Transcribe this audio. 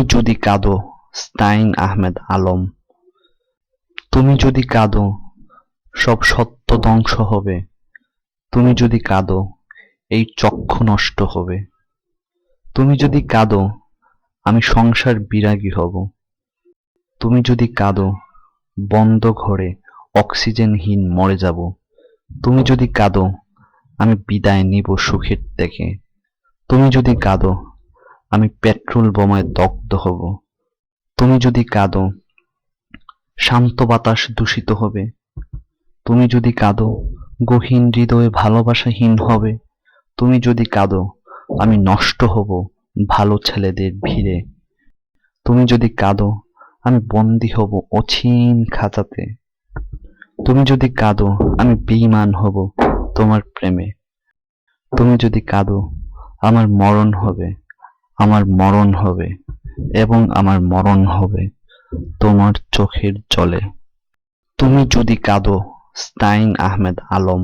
তুমি যদি কাঁদো, স্তাইন আহমেদ আলম। তুমি যদি কাঁদো, সব সত্য ধ্বংস হবে। তুমি যদি কাঁদো, এই চক্ষু নষ্ট হবে। তুমি যদি কাঁদো, আমি সংসার বিরাগী হব। তুমি যদি কাঁদো, বন্ধ ঘরে অক্সিজেনহীন মরে যাব। তুমি যদি কাঁদো, আমি বিদায় নিব সুখের থেকে। তুমি যদি কাঁদো আমি পেট্রোল বোমায় দগ্ধ হব। তুমি যদি কাঁদো, শান্ত বাতাস দূষিত হবে। তুমি যদি কাঁদো, গহীন হৃদয়ে ভালোবাসাহীন হবে। তুমি যদি কাঁদো, আমি নষ্ট হব ভালো ছেলেদের ভিড়ে। তুমি যদি কাঁদো, আমি বন্দী হব অছিন খাঁচাতে। তুমি যদি কাঁদো, আমি বেঈমান হব তোমার প্রেমে। তুমি যদি কাঁদো, আমার মরণ হবে আমার মরণ হবে এবং আমার মরণ হবে তোমার চোখের জলে। তুমি যদি কাঁদো স্টাইন আহমেদ আলম।